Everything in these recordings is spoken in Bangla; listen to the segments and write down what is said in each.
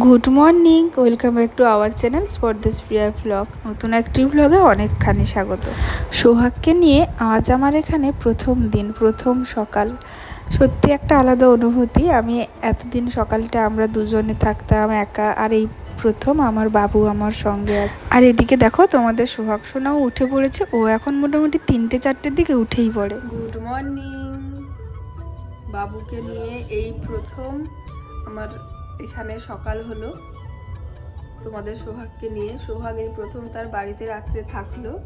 Good morning welcome back to our channel স্পর্দেশ Priya blog নতুন একটি ব্লগে অনেকখানি স্বাগত। সোহাগকে নিয়ে আজ আমার এখানে প্রথম দিন, প্রথম সকাল। সত্যি একটা আলাদা অনুভূতি। আমি এতদিন সকালটা আমরা দুজনে থাকতাম, একা, আর এই প্রথম আমার বাবু আমার সঙ্গে। আর এদিকে দেখো, তোমাদের সোহাগ সোনাও উঠে পড়েছে। ও এখন মোটামুটি তিনটে, চারটের দিকে উঠেই পড়ে। গুড মর্নিং বাবুকে নিয়ে এই প্রথম আমার এখানে সকাল হলো। তোমাদের সোহাগকে নিয়ে। সোহাগ এই প্রথম তার বাড়িতে রাত্রে থাকল।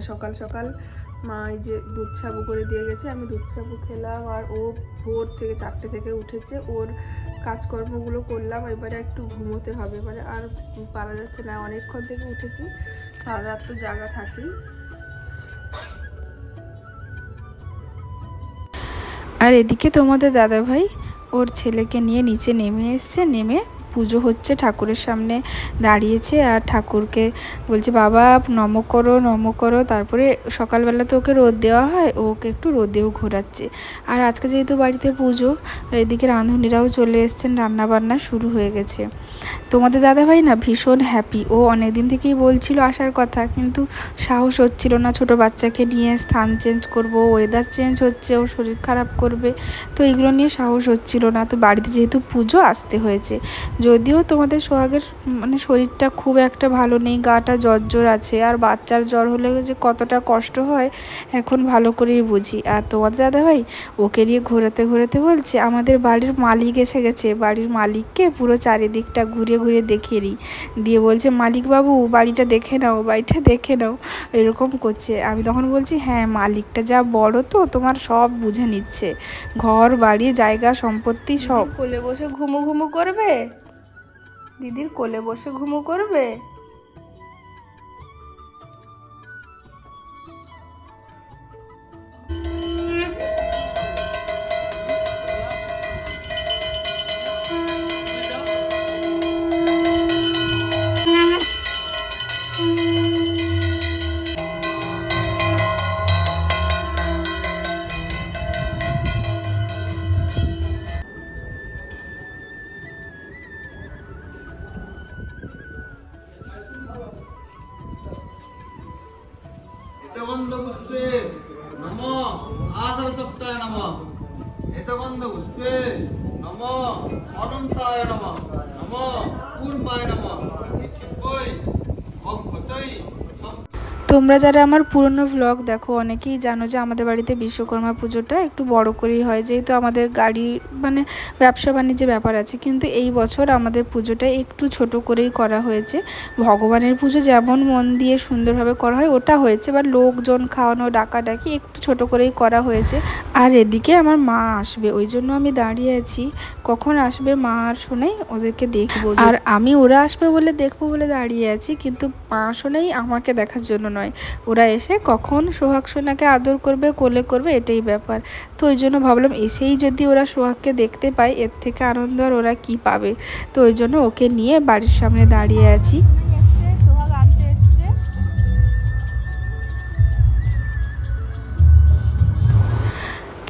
সকাল সকাল মা এই যে দুধ সাবু করে দিয়ে গেছে। আমি দুধ সাবু খেলাম আর ও ভোর থেকে চারটে থেকে উঠেছে। ওর কাজকর্মগুলো করলাম। এবারে একটু ঘুমোতে হবে। এবারে আর পারা যাচ্ছে না। অনেকক্ষণ থেকে উঠেছি। সারা রাত তো জায়গা থাকেই। আর এদিকে তোমাদের দাদা ভাই ওর ছেলেকে নিয়ে নিচে নেমে এসছে নেমে পুজো হচ্ছে, ঠাকুরের সামনে দাঁড়িয়েছে আর ঠাকুরকে বলছে, বাবা, নম করো নম করো। তারপরে সকালবেলা তো ওকে রোদ দেওয়া হয় ওকে একটু রোদেও ঘোরাচ্ছে। আর আজকে যেহেতু বাড়িতে পুজো, এদিকে রাঁধুনিরাও চলে এসছেন, রান্নাবান্না শুরু হয়ে গেছে। তোমাদের দাদাভাই না ভীষণ হ্যাপি ও অনেক দিন থেকেই বলছিল আসার কথা, কিন্তু সাহস হচ্ছিল না, ছোট বাচ্চাকে নিয়ে স্থান চেঞ্জ করব ওয়েদার চেঞ্জ হচ্ছে ও শরীর খারাপ করবে, তো এগুলো নিয়ে সাহস হচ্ছিল না। তো বাড়িতে যেহেতু পুজো, আসতে হয়েছে। যদিও তোমাদের সোহাগের মানে শরীরটা খুব একটা ভালো নেই, গাটা জ্বর আছে, আর বাচ্চার জ্বর হলে যে কতটা কষ্ট হয়, এখন ভালো করেই বুঝি। আর তোমাদের দাদাভাই, ওকে নিয়ে ঘোরাতে ঘোরাতে বলছে, আমাদের বাড়ির মালিক এসে গেছে, বাড়ির মালিককে পুরো চারিদিকটা ঘুরে ঘুরে দেখিয়ে নিই দিয়ে বলছে মালিক বাবু বাড়িটা দেখে নাও, বাড়িটা দেখে নাও। এরকম করছে। আমি তখন বলছি হ্যাঁ মালিকটা যা বড় তো, তোমার সব বুঝে নিচ্ছে। ঘর, বাড়ি, জায়গা, সম্পত্তি সব। কোলে বসে ঘুমো ঘুমু করবে? দিদির কোলে বসে ঘুমো করবে? এতগন্ধ পুষ্পে নম আধার সপ্তাহে নম। এতগন্ধ পুষ্পে নম অনন্তায় নম। নম কুর্মায় নম। বই অক্ষতই তোমরা যারা আমার পুরনো ব্লগ দেখো অনেকেই জানো যে আমাদের বাড়িতে বিশ্বকর্মা পুজোটা একটু বড় করেই হয়। যেহেতু আমাদের গাড়ি মানে ব্যবসা বাণিজ্যের ব্যাপার আছে কিন্তু এই বছর আমাদের পুজোটা একটু ছোট করেই করা হয়েছে। ভগবানের পুজো যেমন মন দিয়ে সুন্দরভাবে করা হয় ওটা হয়েছে। বা লোকজন খাওয়ানো ডাকাডাকি একটু ছোট করেই করা হয়েছে। আর এদিকে আমার মা আসবে ওই জন্য আমি দাঁড়িয়ে আছি। কখন আসবে মা আর শোনাই ওদেরকে দেখব। আর আমি ওরা আসবে বলে দেখব বলে দাঁড়িয়ে আছি কিন্তু মা শোনাই আমাকে দেখার জন্য নয়। ওরা এসে কখন সোহাগ সোনাকে আদর করবে, কোলে করবে এটাই ব্যাপার। তো ওই জন্য ভাবলাম, এসেই যদি ওরা সোহাগকে দেখতে পায়, এর থেকে আনন্দ আর ওরা কি পাবে? তো ওই জন্য ওকে নিয়ে বাড়ির সামনে দাঁড়িয়ে আছি।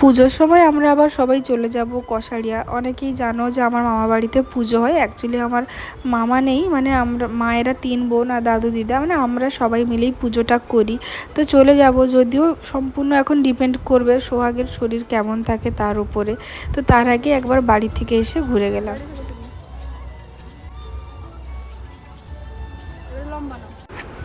পুজোর সময় আমরা আবার সবাই চলে যাব কষারিয়া অনেকেই জানো যে আমার মামা বাড়িতে পুজো হয়। অ্যাকচুয়ালি আমার মামা নেই মানে আমরা মায়েরা তিন বোন আর দাদু দিদা মানে আমরা সবাই মিলেই পুজোটা করি। তো চলে যাব, যদিও সম্পূর্ণ এখন ডিপেন্ড করবে সোহাগের শরীর কেমন থাকে তার উপরে। তো তার আগে একবার বাড়ি থেকে এসে ঘুরে গেলাম।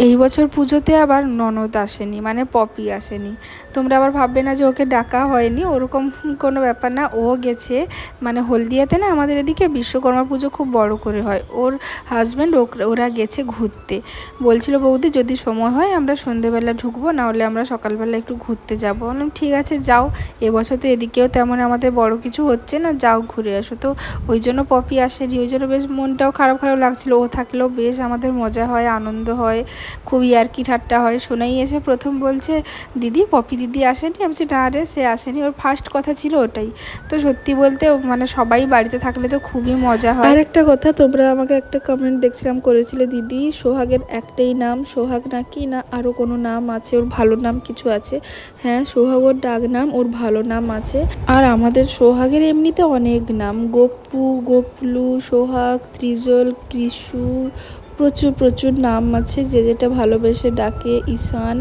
এই বছর পুজোতে আবার ননদ আসেনি মানে পপি আসেনি। তোমরা আবার ভাববে না যে ওকে ডাকা হয়নি, ওরকম কোনো ব্যাপার না, ও গেছে। মানে হলদিয়াতে না আমাদের এদিকে বিশ্বকর্মা পুজো খুব বড় করে হয়। ওর হাজব্যান্ড ওরা গেছে ঘুরতে। বলছিল, বৌদি, যদি সময় হয় আমরা সন্ধেবেলা ঢুকবো, নাহলে আমরা সকালবেলা একটু ঘুরতে যাব। বললাম, ঠিক আছে, যাও। এবছর তো এদিকেও তেমন আমাদের বড় কিছু হচ্ছে না, যাও ঘুরে আসো। তো ওই জন্য পপি আসেনি। ওই জন্য বেশ মনটাও খারাপ খারাপ লাগছিল। ও থাকলেও বেশ আমাদের মজা হয়, আনন্দ হয়। খুব ইয়ার্কি ঠাট্টা হয়। সোনাই এসে প্রথম বলছে দিদি পপি দিদি আসেনি? আমি বলছি, না রে সে আসেনি। ওর ফার্স্ট কথা ছিল ওটাই। তো সত্যি বলতে মানে সবাই বাড়িতে থাকলে তো খুবই মজা হয়। আর একটা কথা তোমরা আমাকে একটা কমেন্ট দেখছিলাম করেছিলে দিদি সোহাগের একটাই নাম সোহাগ নাকি না আরও কোনো নাম আছে? ওর ভালো নাম কিছু আছে? হ্যাঁ সোহাগ ওর ডাক নাম ওর ভালো নাম আছে। আর আমাদের সোহাগের এমনিতে অনেক নাম গোপু গোপলু সোহাগ ত্রিজল কৃষু প্রচুর প্রচুর নাম আছে। যে যেটা ভালোবেসে ডাকে ঈশান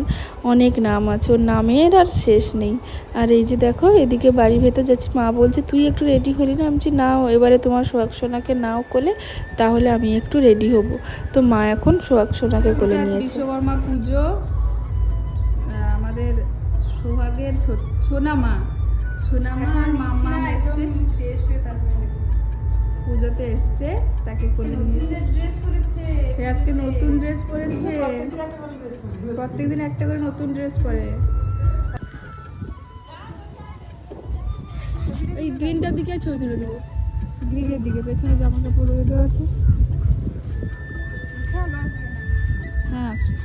অনেক নাম আছে। ওর নামের আর শেষ নেই। আর এই যে দেখো এদিকে বাড়ির ভেতর যাচ্ছি। মা বলছে তুই একটু রেডি হলি না? আমি নাও এবারে তোমার সোহাগ সোনাকে নাও কোলে তাহলে আমি একটু রেডি হব। তো মা এখন সোহাগ সোনাকে কোলে নিয়েছে বিশ্বকর্মা পুজো। আমাদের সোহাগের ছোট সোনা মা সোনা মা আর মামা এসছে। পুজোতে এসছে তাকে কোলে নিয়েছে সে আজকে নতুন ড্রেস পরেছে। প্রত্যেকদিন একটা করে নতুন ড্রেস পরে। এই গ্রিনটার দিকে ছবি তুলে দেবো। গ্রিনের দিকে পেছনে জামা কাপড় রয়ে দেওয়া আছে। হ্যাঁ আসবে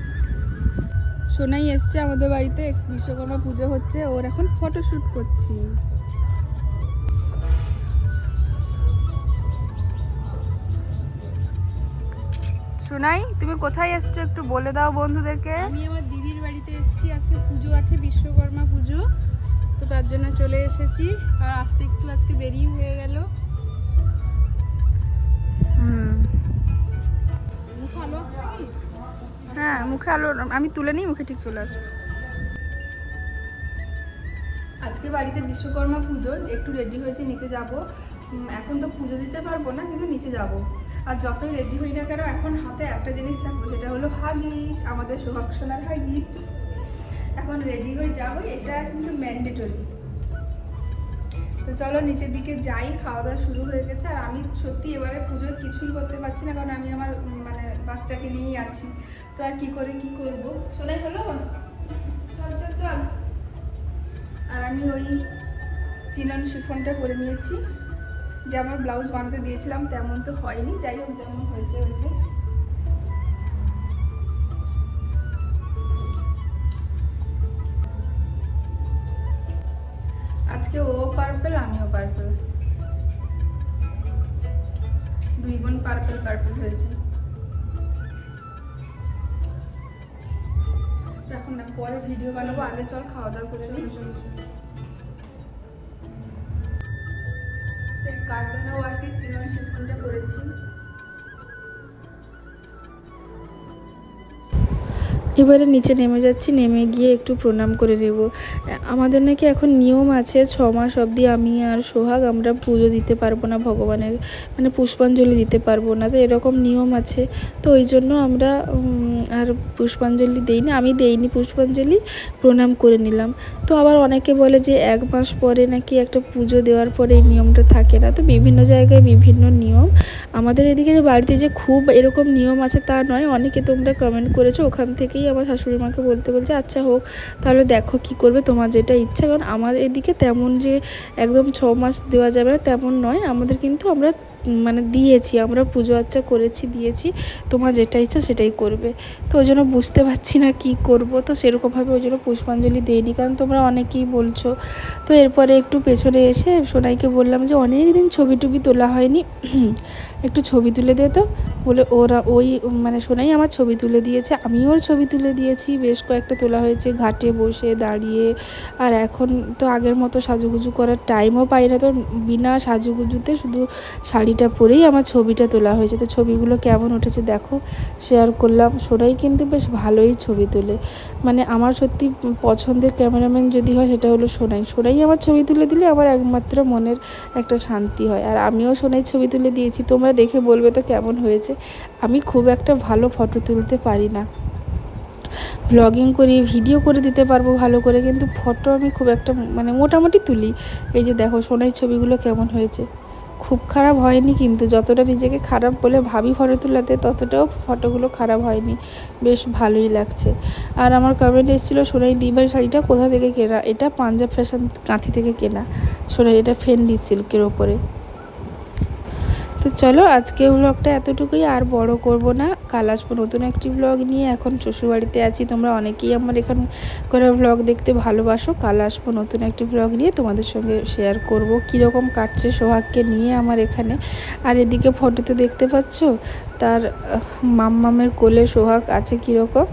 সোনাই এসছে আমাদের বাড়িতে বিশ্বকর্মা পুজো হচ্ছে ওর এখন ফটো শুট করছি। সোনাই তুমি কোথায় এসছো একটু বলে দাও বন্ধুদেরকে। আমি আমার দিদির বাড়িতে এসেছি আজকে পুজো আছে বিশ্বকর্মা পুজো তো তার জন্য চলে এসেছি। আর আসতে একটু আজকে দেরি হয়ে গেল। হ্যাঁ মুখে আলো আমি তুলে নিই মুখে ঠিক চলে আসবে। আজকে বাড়িতে বিশ্বকর্মা পুজো একটু রেডি হয়েছে নিচে যাব। এখন তো পুজো দিতে পারব না কিন্তু নিচে যাব। আর যতই রেডি হই না কেন, এখন হাতে একটা জিনিস থাকব সেটা হলো হাগিস, আমাদের সোহাগ সোনার হাগিস। এখন রেডি হয়ে যাব, এটা কিন্তু ম্যান্ডেটরি তো চলো নিচের দিকে যাই, খাওয়া দাওয়া শুরু হয়ে গেছে। আর আমি সত্যি এবারে পুজোর কিছুই করতে পারছি না, কারণ আমি আমার মানে বাচ্চাকে নিয়েই আছি। তো আর কি করে কি করব? শোনাই হলো? চল চল চল। আর আমি ওই চিনন শিফনটা করে নিয়েছি। যে আমার ব্লাউজ বানাতে দিয়েছিলাম, তেমন তো হয়নি। যাই হোক, যেমন হয়েছে হয়েছে। আজকে ও পার্পল আমিও পার্পল দুই বোন পার্পল পার্পল হয়েছে। তো এখন না, পরে ভিডিও বানাবো। আগে চল খাওয়া দাওয়া করে নিই জন্য আজকে চিনন শিফনটা করেছি? এবারে নিচে নেমে যাচ্ছি, নেমে গিয়ে একটু প্রণাম করে নেব। আমাদের নাকি এখন নিয়ম আছে, ছ মাস অবধি আমি আর সোহাগ আমরা পুজো দিতে পারব না, ভগবানের মানে পুষ্পাঞ্জলি দিতে পারব না, তো এরকম নিয়ম আছে। তো ওই জন্য আমরা আর পুষ্পাঞ্জলি দেইনি, আমি দেইনি পুষ্পাঞ্জলি, প্রণাম করে নিলাম। তো আবার অনেকে বলে যে এক মাস পরে নাকি একটা পুজো দেওয়ার পরে এই নিয়মটা থাকে না, তো বিভিন্ন জায়গায় বিভিন্ন নিয়ম। আমাদের এদিকে যে বাড়িতে যে খুব এরকম নিয়ম আছে তা নয়, অনেকে তোমরা কমেন্ট করেছ, ওখান থেকেই আমার শাশুড়ি মাকে বলতে বলছে আচ্ছা হোক, তাহলে দেখো কি করবে, তোমার যেটা ইচ্ছা, কারণ আমার এদিকে তেমন যে একদম ছ মাস দেওয়া যাবে না, তেমন নয়। আমাদের কিন্তু আমরা মানে দিয়েছি, আমরা পুজো আচ্চা করেছি, দিয়েছি, তোমার যেটা ইচ্ছা সেটাই করবে। তো ওই জন্য বুঝতে পারছি না কি করব, তো সেরকমভাবে ওই জন্য পুষ্পাঞ্জলি দিইনি, কারণ তোমরা অনেকেই বলছো। তো এরপরে একটু পেছনে এসে সোনাইকে বললাম যে অনেক দিন ছবি টবি তোলা হয়নি, একটু ছবি তুলে দে তো। বলে ওরা ওই মানে সোনাই আমার ছবি তুলে দিয়েছে আমিও ওর ছবি তুলে দিয়েছি, বেশ কয়েকটা তোলা হয়েছে, ঘাটে বসে, দাঁড়িয়ে। আর এখন তো আগের মতো সাজুগুজু করার টাইমও পাই না, তো বিনা সাজুগুজুতে শুধু শাড়িটা পরেই আমার ছবিটা তোলা হয়েছে। তো ছবিগুলো কেমন উঠেছে দেখো শেয়ার করলাম। সোনাই কিন্তু বেশ ভালোই ছবি তোলে। মানে আমার সত্যি পছন্দের ক্যামেরাম্যান যদি হয় সেটা হলো সোনাই। সোনাই আমার ছবি তুলে দিলে আমার একমাত্র মনের একটা শান্তি হয়। আর আমিও সোনাই ছবি তুলে দিয়েছি। তোমরা দেখে বলবে তো কেমন হয়েছে। আমি খুব একটা ভালো ফটো তুলতে পারি না। ব্লগিং করি ভিডিও করে দিতে পারব ভালো করে। কিন্তু ফটো আমি খুব একটা মানে মোটামুটি তুলি। এই যে দেখো সোনাই ছবিগুলো কেমন হয়েছে। খুব খারাপ হয়নি কিন্তু যতটা নিজেকে খারাপ বলে ভাবি ফটো তোলাতে, ততটাও ফটোগুলো খারাপ হয়নি। বেশ ভালোই লাগছে। আর আমার কমেন্ট এসেছিল, সোনাই দিবার শাড়িটা কোথা থেকে কেনা? এটা পাঞ্জাব ফ্যাশন কাঁথি থেকে কেনা। সোনাই, এটা ফেন্ডি সিল্কের ওপরে। তো চলো আজকে ব্লগটা এতটুকুই, আর বড় করব না। কাল আসব নতুন একটি ব্লগ নিয়ে। এখন শ্বশুরবাড়িতে আছি, তোমরা অনেকেই আমার এখান করে ব্লগ দেখতে ভালোবাসো। কাল আসব নতুন একটি ব্লগ নিয়ে, তোমাদের সঙ্গে শেয়ার করব কীরকম কাটছে সোহাগকে নিয়ে আমার এখানে। আর এদিকে ফটোতে দেখতে পাচ্ছ? তার মাম্মামের কোলে সোহাগ আছে কীরকম।